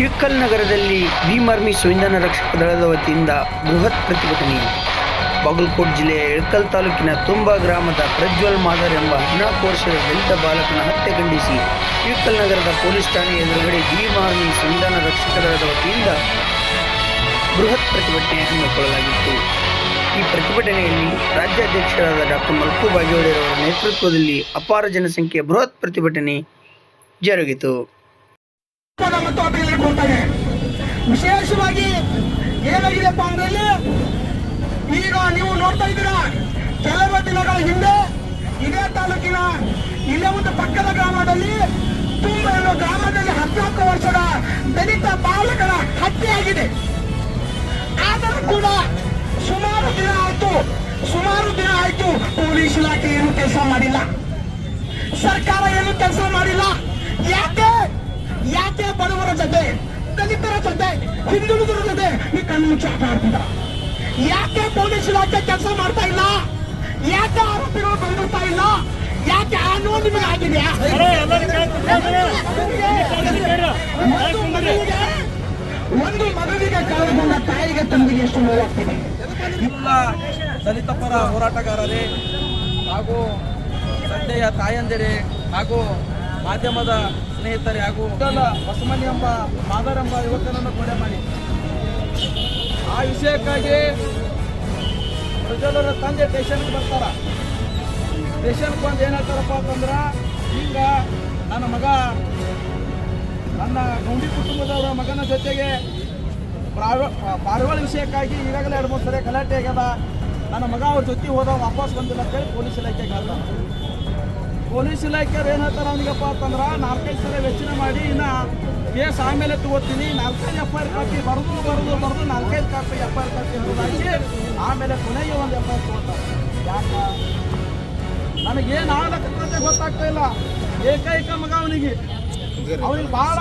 ಇಳಕಲ್ ನಗರದಲ್ಲಿ ಭೀಮರ್ಮಿ ಸಂವಿಧಾನ ರಕ್ಷಕ ದಳದ ವತಿಯಿಂದ ಬೃಹತ್ ಪ್ರತಿಭಟನೆ. ಬಾಗಲಕೋಟ್ ಜಿಲ್ಲೆಯ ಇಳಕಲ್ ತಾಲೂಕಿನ ತುಂಬಾ ಗ್ರಾಮದ ಪ್ರಜ್ವಲ್ ಮಾದರ್ ಎಂಬ ಹದಿನಾಲ್ಕು ವರ್ಷದ ದಲಿತ ಬಾಲಕನ ಹತ್ಯೆ ಖಂಡಿಸಿ ಇಳಕಲ್ ನಗರದ ಪೊಲೀಸ್ ಠಾಣೆ ಎದುರುಗಡೆ ಭೀಮಾರ್ಮಿ ಸಂವಿಧಾನ ರಕ್ಷಕ ದಳದ ವತಿಯಿಂದ ಬೃಹತ್ ಪ್ರತಿಭಟನೆ ಹಮ್ಮಿಕೊಳ್ಳಲಾಗಿತ್ತು. ಈ ಪ್ರತಿಭಟನೆಯಲ್ಲಿ ರಾಜ್ಯಾಧ್ಯಕ್ಷರಾದ ಡಾಕ್ಟರ್ ಮಲ್ಕು ಬಾಗೇವಾಡಿಯವರ ನೇತೃತ್ವದಲ್ಲಿ ಅಪಾರ ಜನಸಂಖ್ಯೆಯ ಬೃಹತ್ ಪ್ರತಿಭಟನೆ ಜರುಗಿತು. ಪದ ಮತ್ತು ಅಪೀಲ್ ಕೊಡ್ತಾರೆ. ವಿಶೇಷವಾಗಿ ಏನಾಗಿದೆಪ್ಪ ಅಂದ್ರೆ ಇಲ್ಲಿ ಈಗ ನೀವು ನೋಡ್ತಾ ಇದ್ದೀರಾ, ಕೆಲವು ದಿನಗಳ ಹಿಂದೆ ಇದೇ ತಾಲೂಕಿನ ಇಲ್ಲೇ ಒಂದು ಪಕ್ಕದ ಗ್ರಾಮದಲ್ಲಿ ತುಂಬ ಗ್ರಾಮದಲ್ಲಿ ಹದಿನಾಲ್ಕು ವರ್ಷದ ದಲಿತ ಹತ್ಯೆ ಆಗಿದೆ. ಆದರೂ ಕೂಡ ಸುಮಾರು ದಿನ ಆಯ್ತು, ಸುಮಾರು ದಿನ ಆಯ್ತು ಪೊಲೀಸ್ ಇಲಾಖೆ ಏನು ಕೆಲಸ ಮಾಡಿಲ್ಲ. ಸರ್ಕಾರ ಏನು ಕೆಲಸ ಮಾಡಿಲ್ಲ. ಯಾಕೆ? ಯಾಕೆ ಬಡವರ ಜೊತೆ ದಲಿತರ ಜೊತೆ ಹಿಂದುಳಿದರ ಜೊತೆ ನೀ ಕಣ್ಣು ಮುಚ್ಚಿ ಆಟ ಆಡ್ತಿದ್ದ ಯಾಕೆ ಪೊಲೀಸ್ ಇಲಾಖೆ ಕೆಲಸ ಮಾಡ್ತಾ ಇಲ್ಲ ಯಾಕೆ ಆರೋಪಿಗಳು ಬಂದಿರ್ತಾ ಇಲ್ಲ ಯಾಕೆ ಆ ನೋವು ನಿಮಗೆ ಆಗಿದೆಯಾ ಒಂದು ಮಗುವಿಗೆ ಕಳೆದುಕೊಂಡ ತಾಯಿಗೆ ತಂದಿಗೆ ಎಷ್ಟು ನೋವಾಗ್ತಿದೆ ಇಲ್ಲ ದಲಿತ ಪರ ಹೋರಾಟಗಾರರೇ ಹಾಗೂ ತಂದೆಯ ತಾಯಂದಿರೇ ಹಾಗೂ ಮಾಧ್ಯಮದ ಸ್ನೇಹಿತರೆ ಹಾಗೂ ಹೊಸಮನಿ ಎಂಬ ಮಾದರ್ ಎಂಬ ಯುವಕನನ್ನು ಕೊಲೆ ಮಾಡಿ. ಆ ವಿಷಯಕ್ಕಾಗಿ ಪ್ರಜ್ವಲರ ತಂದೆ ಸ್ಟೇಷನ್ಗೆ ಬರ್ತಾರ. ಸ್ಟೇಷನ್ಗೆ ಬಂದು ಏನು ಹೇಳ್ತಾರಪ್ಪ ಅಂತಂದ್ರೆ, ಈಗ ನನ್ನ ಮಗ, ನನ್ನ ಗೌಂಡಿ ಕುಟುಂಬದವರ ಮಗನ ಜೊತೆಗೆ ಪ್ರಾವ- ಪಾರಿವಾಳ ವಿಷಯಕ್ಕಾಗಿ ಈಗಾಗಲೇ ಎರಡು ಮೂರು ಸರಿ ಗಲಾಟೆ ಆಗ್ಯದ. ನನ್ನ ಮಗ ಅವ್ರ ಜೊತೆ ಹೋದ, ವಾಪಸ್ ಬಂದಿಲ್ಲ ಅಂತೇಳಿ ಪೊಲೀಸ್ ಇಲಾಖೆಗೆ ಹೇಳ್ತಾರೆ. ಪೊಲೀಸ್ ಇಲಾಖೆಯವ್ರು ಏನು ಹೇಳ್ತಾರೆ ಅವನಿಗಪ್ಪ ಅಂತಂದ್ರೆ ನಾಲ್ಕೈದು ಸಲ ವೆಚ್ಚನೆ ಮಾಡಿ ಇನ್ನು ಕೇಸ್ ಆಮೇಲೆ ತಗೋತೀನಿ ನಾಲ್ಕೈದು ಎಫ್ ಐ ಆರ್ ಕಾಪಿ ಬರೆದು ಬರೆದು ಬರೆದು ನಾಲ್ಕೈದು copy F I R copy ಹಾಕಿ ಆಮೇಲೆ ಕೊನೆಗೆ ಒಂದು ಎಫ್ ಐ ಆರ್ ತಗೋತಾರೆ. ಯಾಕ? ನನಗೇನು ಆಗ್ಲಕ್ಕಂತ ಗೊತ್ತಾಗ್ತಾ ಇಲ್ಲ. ಏಕೈಕ ಮಗ ಅವನಿಗೆ. ಅವನಿಗೆ ಭಾಳ